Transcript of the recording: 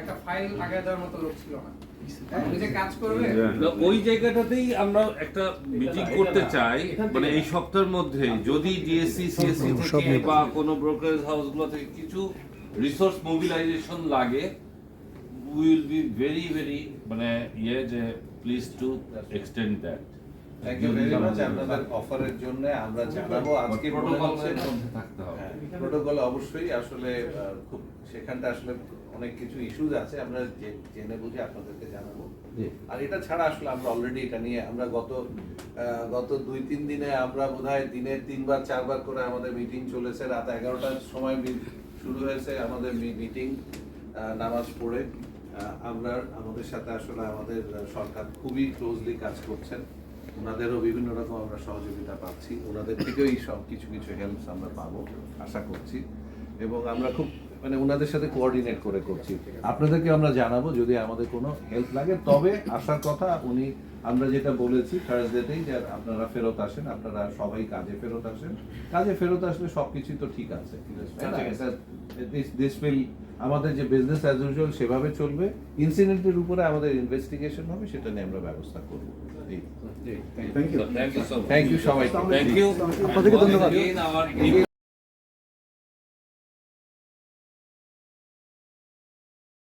একটা ফাইল আগে দেওয়ার মতো লোক ছিল না। উনি যে কাজ করবে? না, ওই জায়গাটাতেই আমরা একটা মিটিং করতে চাই। মানে এই সপ্তাহের মধ্যে যদি ডিএসসি সিএসসি থেকে বা কোনো ব্রোকারেজ হাউসগুলো থেকে কিছু রিসোর্স মোবিলাইজেশন লাগে উইল বি ভেরি ভেরি মানে ইয়ে যে please to extend that thank you very much আপনাদের অফারের জন্য আমরা জানাব। আজকে প্রোটোকলের মধ্যে থাকতে হবে। প্রোটোকল অবশ্যই আসলে খুব সেখানটা আসলে অনেক কিছু ইস্যুজ আছে আমরা জেনে বুঝে আপনাদেরকে জানাব। আর এটা ছাড়া আসলে আমরা অলরেডি এটা নিয়ে আমরা গত গত দুই তিন দিনে আমরা বোধহয় দিনে তিনবার চারবার করে আমাদের মিটিং চলেছে। রাত এগারোটার সময় শুরু হয়েছে আমাদের মিটিং নামাজ পড়ে। আমরা আমাদের সাথে আসলে আমাদের সরকার খুবই ক্লোজলি কাজ করছেন। ওনাদেরও বিভিন্ন রকম আমরা সহযোগিতা পাচ্ছি। ওনাদের থেকেও এই সব কিছু কিছু হেল্পস আমরা পাবো, আশা করছি। এবং আমরা খুব মানে ওনাদের সাথে কোঅর্ডিনেট করে করছি। আপনাদেরকে আমরা জানাব যদি আমাদের কোনো হেল্প লাগে। তবে আসার কথা উনি আমরা যেটা বলেছি থার্সডেতেই যে আপনারা ফেরত আসেন আপনারা সবাই কাজে ফেরত আসেন। কাজে ফেরত আসলে সবকিছুই তো ঠিক আছে। this will আমাদের যে বিজনেস অ্যাজ ইউজুয়াল সেভাবে চলবে। ইনসিডেন্টের উপরে আমাদের ইনভেস্টিগেশন হবে সেটা নিয়ে আমরা ব্যবস্থা করব। Thank you so much thank you সবাই থ্যাংক ইউ আপনাদেরকে ধন্যবাদ।